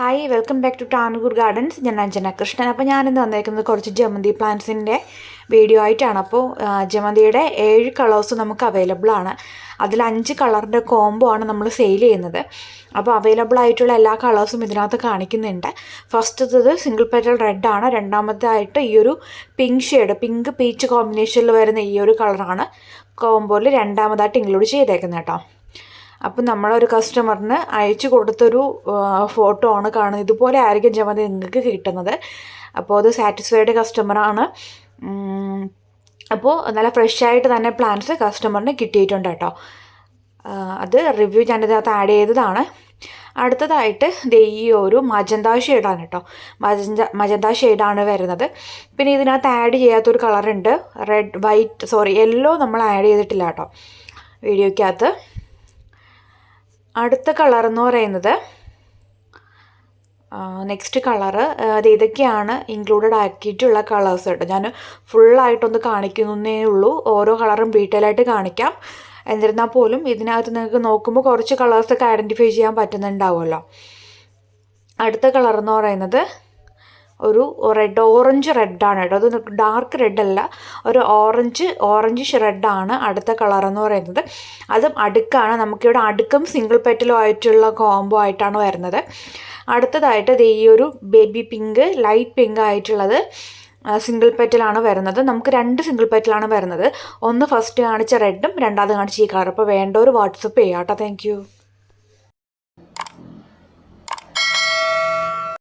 Hi welcome back to Tanur gardens ഞാൻ അഞ്ജന കൃഷ്ണൻ. അപ്പോൾ ഞാനിന്ന് വന്നേക്കുന്നത് കുറച്ച് ജമന്തി പ്ലാന്റ്സിന്റെ വീഡിയോ ആയിട്ടാണ്. അപ്പോൾ ജമന്തിയുടെ ഏഴ് കളേഴ്സ് നമുക്ക് അവൈലബിൾ ആണ്. അതിൽ അഞ്ച് കളറിന്റെ കോംബോ ആണ് നമ്മൾ സെയിൽ ചെയ്യുന്നത്. അപ്പോൾ അവൈലബിൾ ആയിട്ടുള്ള എല്ലാ കളേഴ്സും ഇതിനകത്ത് കാണിക്കുന്നുണ്ട്. ഫസ്റ്റത്തത് സിംഗിൾ പെറ്റൽ റെഡ് ആണ്. രണ്ടാമതായിട്ട് ഈ ഒരു പിങ്ക് ഷെയ്ഡ് പിങ്ക് പീച്ച് കോമ്പിനേഷനിൽ വരുന്ന ഈ ഒരു കളറാണ് കോംബോയിൽ രണ്ടാമതായിട്ട് ഇൻക്ലൂഡ് ചെയ്തേക്കുന്നത് കേട്ടോ. അപ്പം നമ്മളൊരു കസ്റ്റമറിന് അയച്ചു കൊടുത്തൊരു ഫോട്ടോ ആണ് കാണുന്നത്. ഇതുപോലെ ആയിരിക്കും ജമന്തി നിങ്ങൾക്ക് കിട്ടുന്നത്. അപ്പോൾ അത് സാറ്റിസ്ഫൈഡ് കസ്റ്റമറാണ് അപ്പോൾ നല്ല ഫ്രഷ് ആയിട്ട് തന്നെ പ്ലാൻസ് കസ്റ്റമറിന് കിട്ടിയിട്ടുണ്ട് കേട്ടോ. അത് റിവ്യൂ ഞാൻ ഞാനിതിനകത്ത് ആഡ് ചെയ്തതാണ്. അടുത്തതായിട്ട് ദേ ഈ ഒരു മജന്ത ഷെയ്ഡാണ് കേട്ടോ. മജന്ത മജന്ത ഷെയ്ഡാണ് വരുന്നത്. പിന്നെ ഇതിനകത്ത് ആഡ് ചെയ്യാത്തൊരു കളറുണ്ട് റെഡ് വൈറ്റ് സോറി യെല്ലോ നമ്മൾ ആഡ് ചെയ്തിട്ടില്ല കേട്ടോ. വീഡിയോയ്ക്കകത്ത്. അടുത്ത കളർ എന്ന് പറയുന്നത് നെക്സ്റ്റ് കളറ് അത് ഇതൊക്കെയാണ് ഇൻക്ലൂഡഡ് ആക്കിയിട്ടുള്ള കളേഴ്സ് കേട്ടോ. ഞാൻ ഫുള്ളായിട്ടൊന്ന് കാണിക്കുന്നേ ഉള്ളൂ. ഓരോ കളറും ഡീറ്റെയിൽ ആയിട്ട് കാണിക്കാം. എന്നിരുന്നാൽ പോലും ഇതിനകത്ത് നിങ്ങൾക്ക് നോക്കുമ്പോൾ കുറച്ച് കളേഴ്സൊക്കെ ഐഡന്റിഫൈ ചെയ്യാൻ പറ്റുന്നുണ്ടാവുമല്ലോ. അടുത്ത കളർ എന്ന് പറയുന്നത് ഒരു റെഡ് ഓറഞ്ച് റെഡാണ് കേട്ടോ. അത് ഡാർക്ക് റെഡ് അല്ല. ഒരു ഓറഞ്ച് ഓറഞ്ച് റെഡാണ് അടുത്ത കളർ എന്ന് പറയുന്നത്. അതും അടുക്കാണ്. നമുക്കിവിടെ അടുക്കും സിംഗിൾ പെറ്റലും ആയിട്ടുള്ള കോംബോ ആയിട്ടാണ് വരുന്നത്. അടുത്തതായിട്ട് ദേ ഈ ഒരു ബേബി പിങ്ക് ലൈറ്റ് പിങ്ക് ആയിട്ടുള്ളത് സിംഗിൾ പെറ്റലാണ് വരുന്നത്. നമുക്ക് രണ്ട് സിംഗിൾ പെറ്റലാണ് വരുന്നത്. ഒന്ന് ഫസ്റ്റ് കാണിച്ച റെഡും രണ്ടാമത് കാണിച്ച ഈ കളർ അപ്പോൾ വേണ്ട ഒരു വാട്സപ്പ് ചെയ്യാം കേട്ടോ. താങ്ക്